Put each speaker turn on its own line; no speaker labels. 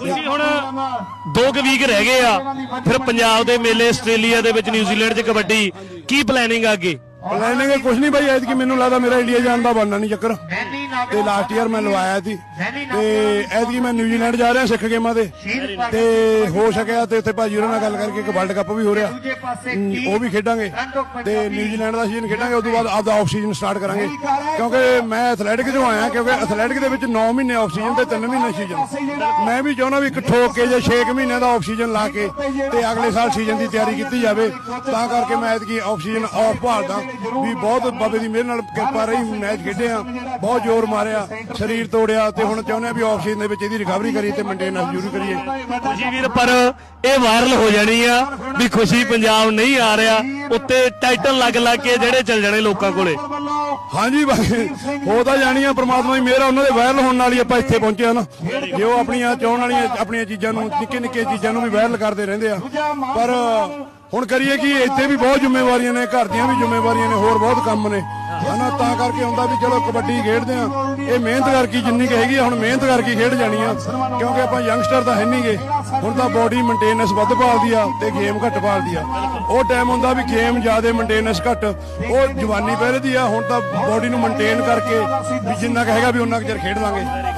ਹੁਣ ਦੋ ਕੁ ਵੀਕ ਰਹਿ ਗਏ ਆ। ਫਿਰ ਪੰਜਾਬ ਦੇ ਮੇਲੇ ਆਸਟ੍ਰੇਲੀਆ ਦੇ ਵਿੱਚ ਨਿਊਜ਼ੀਲੈਂਡ 'ਚ ਕਬੱਡੀ ਕੀ ਪਲੈਨਿੰਗ ਆ ਅੱਗੇ?
ਪਲੈਨਿੰਗ ਕੁਝ ਨਹੀਂ ਬਾਈ ਐਤਕੀ ਮੈਨੂੰ ਲੱਗਦਾ ਮੇਰਾ ਇੰਡੀਆ ਜਾਣ ਦਾ ਬਣਨਾ ਨਹੀਂ ਚੱਕਰ। ਤੇ ਲਾਸਟ ਈਅਰ ਮੈਂ ਲਵਾਇਆ ਸੀ। ਤੇ ਐਤਕੀ ਮੈਂ ਨਿਊਜ਼ੀਲੈਂਡ ਜਾ ਰਿਹਾ ਸਿੱਖ ਗੇਮਾਂ ਤੇ। ਤੇ ਹੋ ਸਕਿਆ ਤੇ ਉੱਥੇ ਭਾਜੀ ਉਹਨਾਂ ਨਾਲ ਗੱਲ ਕਰਕੇ ਇੱਕ ਵਰਲਡ ਕੱਪ ਵੀ ਹੋ ਰਿਹਾ। ਉਹ ਵੀ ਖੇਡਾਂਗੇ। ਤੇ ਨਿਊਜ਼ੀਲੈਂਡ ਦਾ ਸੀਜ਼ਨ ਖੇਡਾਂਗੇ ਉਸ ਤੋਂ ਬਾਅਦ ਆਪਦਾ ਆਫ ਸੀਜ਼ਨ ਸਟਾਰਟ ਕਰਾਂਗੇ। ਕਿਉਂਕਿ ਮੈਂ ਐਥਲੈਟਿਕ ਤੋਂ ਆਇਆ, ਕਿਉਂਕਿ ਐਥਲੈਟਿਕ ਦੇ ਵਿੱਚ 9 ਮਹੀਨੇ ਆਫ ਸੀਜ਼ਨ ਤੇ 3 ਮਹੀਨੇ ਸੀਜ਼ਨ ਮੈਂ ਵੀ ਚਾਹੁੰਦਾ ਵੀ ਇੱਕ ਠੋਕ ਕੇ ਜੇ 6 ਮਹੀਨਿਆਂ ਦਾ ਆਫ ਸੀਜ਼ਨ ਲਾ ਕੇ ਤੇ ਅਗਲੇ ਸਾਲ ਸੀਜ਼ਨ ਦੀ ਤਿਆਰੀ ਕੀਤੀ ਜਾਵੇ। ਤਾਂ ਕਰਕੇ ਮੈਂ ਐਤਕੀ ਆਫ ਸੀਜ਼ਨ ਆਫ ਭਾਲਦਾ। ਵੀ ਬਹੁਤ ਬਾਬੇ ਦੀ ਮਿਹਰ ਨਾਲ ਕਿਰਪਾ ਰਹੀ, ਮੈਚ ਖੇਡਿਆ ਬਹੁਤ ਜ਼ੋਰ ਮਾਰਿਆ ਸਰੀਰ ਤੋੜਿਆ ਤੇ ਹੁਣ ਚਾਹੁੰਦੇ ਆ ਵੀ ਆਫ ਸੀਜ਼ਨ ਦੇ ਵਿੱਚ ਇਹਦੀ ਰਿਕਵਰੀ ਕਰੀਏ ਤੇ ਮੇਨਟੇਨੈਂਸ ਜ਼ਰੂਰ ਕਰੀਏ।
ਖੁਸ਼ੀ ਵੀਰ ਪਰ ਇਹ ਵਾਇਰਲ ਹੋ ਜਾਣੀ ਆ ਵੀ ਖੁਸ਼ੀ ਪੰਜਾਬ ਨਹੀਂ ਆ ਰਿਹਾ ਉੱਤੇ ਟਾਈਟਲ ਲੱਗ ਲੱਗ ਕੇ ਜਿਹੜੇ ਚੱਲ ਜਾਣੇ ਲੋਕਾਂ ਕੋਲੇ।
ਹਾਂਜੀ ਬਾਈ ਹੋ ਤਾਂ ਜਾਣੀ ਆ ਪ੍ਰਮਾਤਮਾ ਦੀ ਮਿਹਰ ਉਹਨਾਂ ਦੇ ਵਾਇਰਲ ਹੋਣ ਨਾਲ ਹੀ ਆਪਾਂ ਇੱਥੇ ਪਹੁੰਚੇ ਆ ਨਾ। ਜੇ ਉਹ ਆਪਣੀਆਂ ਚਾਹਣ ਵਾਲੀਆਂ ਆਪਣੀਆਂ ਚੀਜ਼ਾਂ ਨੂੰ ਨਿੱਕੇ ਨਿੱਕੇ ਚੀਜ਼ਾਂ ਨੂੰ ਵੀ ਵਾਇਰਲ ਕਰਦੇ ਰਹਿੰਦੇ ਆ। ਪਰ ਹੁਣ ਕਰੀਏ ਕੀ ਇੱਥੇ ਵੀ ਬਹੁਤ ਜ਼ਿੰਮੇਵਾਰੀਆਂ ਨੇ ਘਰ ਦੀਆਂ ਵੀ ਜ਼ਿੰਮੇਵਾਰੀਆਂ ਨੇ ਹੋਰ ਬਹੁਤ ਕੰਮ ਨੇ। ਹਨਾ ਤਾਂ ਕਰਕੇ ਹੁੰਦਾ ਵੀ ਚਲੋ ਕਬੱਡੀ ਖੇਡਦੇ ਆ। ਇਹ ਮਿਹਨਤ ਕਰਕੇ ਜਿੰਨੀ ਕੁ ਹੈਗੀ ਆ, ਹੁਣ ਮਿਹਨਤ ਕਰਕੇ ਖੇਡ ਜਾਣੀ ਆ। ਕਿਉਂਕਿ ਆਪਾਂ ਯੰਗਸਟਰ ਤਾਂ ਹੈ ਨਹੀਂਗੇ ਹੁਣ ਤਾਂ ਬੋਡੀ ਮੇਨਟੇਨੈਂਸ ਵੱਧ ਪਾਲਦੀ ਆ ਤੇ ਗੇਮ ਘੱਟ ਪਾਲਦੀ ਆ। ਉਹ ਟਾਈਮ ਹੁੰਦਾ ਵੀ ਗੇਮ ਜ਼ਿਆਦਾ ਮੇਨਟੇਨੈਂਸ ਘੱਟ। ਉਹ ਜਵਾਨੀ ਪਹਿਰੇ ਦੀ ਆ, ਹੁਣ ਤਾਂ ਬੋਡੀ ਨੂੰ ਮੇਨਟੇਨ ਕਰਕੇ ਵੀ ਜਿੰਨਾ ਕੁ ਹੈਗਾ ਵੀ ਉਹਨਾਂ ਕੁ ਚਿਰ ਖੇਡ ਲਾਂਗੇ।